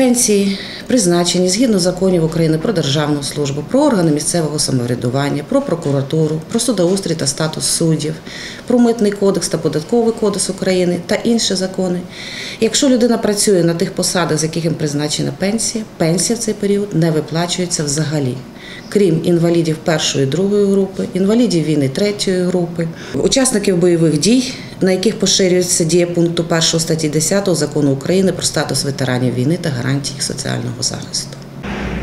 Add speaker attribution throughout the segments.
Speaker 1: пенсії призначені згідно законів України про державну службу, про органи місцевого самоврядування, про прокуратуру, про судоустрій та статус суддів, про митний кодекс та податковий кодекс України та інші закони. Якщо людина працює на тих посадах, з яких їм призначена пенсія, пенсія в цей період не виплачується взагалі. Крім інвалідів першої другої групи, інвалідів війни третьої групи, учасників бойових дій, на яких поширюється дія пункту 1 статті 10 закону України про статус ветеранів війни та гарантії їх соціального захисту.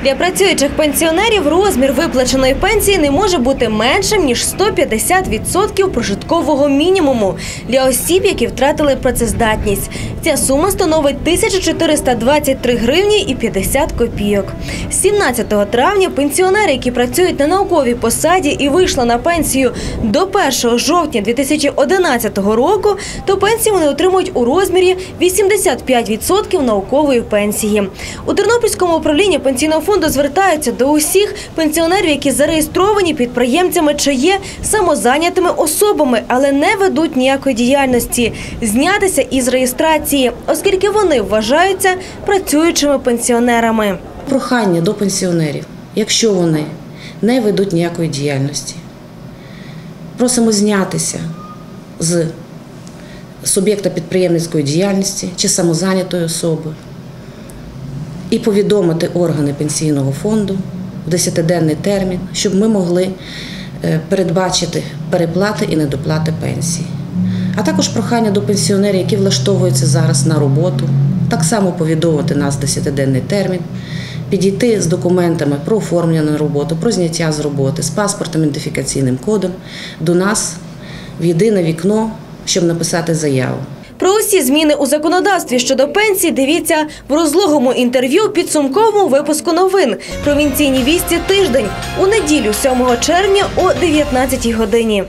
Speaker 2: Для працюючих пенсіонерів розмір виплаченої пенсії не може бути меншим ніж 150% прожиткового мінімуму для осіб, які втратили працездатність. Ця сума становить 1423 гривні і 50 копійок. З 17 травня пенсіонери, які працюють на науковій посаді і вийшли на пенсію до 1 жовтня 2011 року, то пенсію вони отримують у розмірі 85% наукової пенсії. У Тернопільському управлінні пенсійного фонду звертаються до усіх пенсіонерів, які зареєстровані підприємцями чи є самозайнятими особами, але не ведуть ніякої діяльності, знятися із реєстрації, оскільки вони вважаються працюючими пенсіонерами.
Speaker 1: Прохання до пенсіонерів, якщо вони не ведуть ніякої діяльності, просимо знятися з суб'єкта підприємницької діяльності чи самозайнятої особи і повідомити органи пенсійного фонду в 10-денний термін, щоб ми могли е, передбачити переплати і недоплати пенсії. А також прохання до пенсіонерів, які влаштовуються зараз на роботу, так само повідомити нас в 10-денний термін, підійти з документами про оформлення на роботу, про зняття з роботи, з паспортом, ідентифікаційним кодом до нас в єдине вікно, щоб написати заяву.
Speaker 2: Про усі зміни у законодавстві щодо пенсій дивіться в розлогому інтерв'ю підсумковому випуску новин «Провінційні вісті тиждень» у неділю 7 червня о 19 годині.